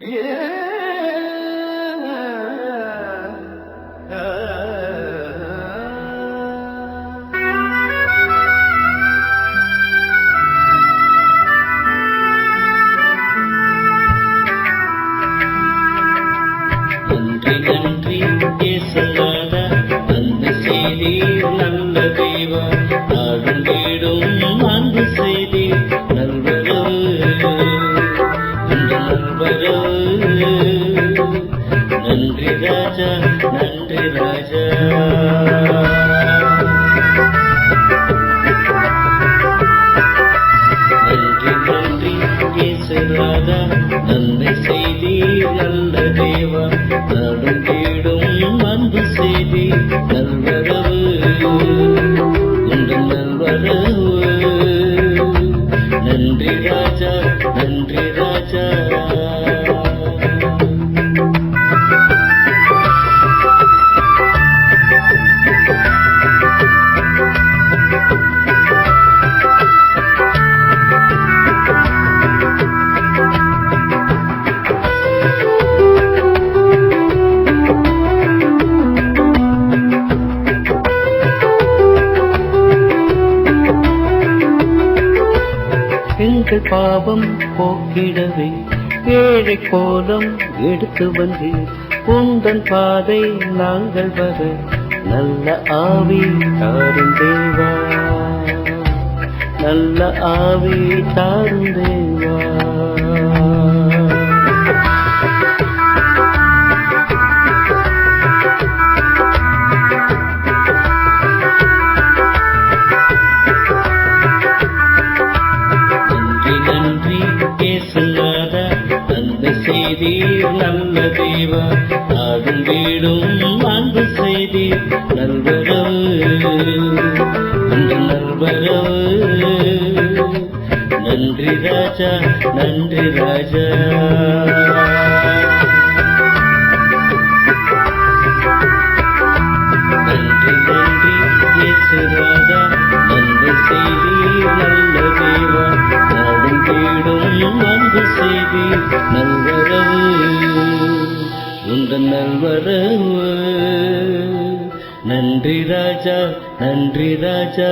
நன்றி நன்றி. ராஜா நன்றி. பாவம் போக்கிடவே ஏழை கோலம் எடுத்து வந்து உந்தன் பாதை நாங்கள் வர நல்ல ஆவி தாரும் தேவா. நல்ல ஆவி தாரும் தேவா. செய்தீர் நல்ல தேவா நாடும் வீடும் அன்பு செய்தீர் நல்வரவு. அந்த நல்வரவு. நன்றி ராஜா நன்றி ராஜா. நன்றி நன்றி இயேசுராஜா நன்றி செய்தி நல்ல தேவா நாடும் வீடும் அன்பு செய்தீர் நல்ல உந்தன் நல்வரவு நன்றி ராஜா நன்றி ராஜா.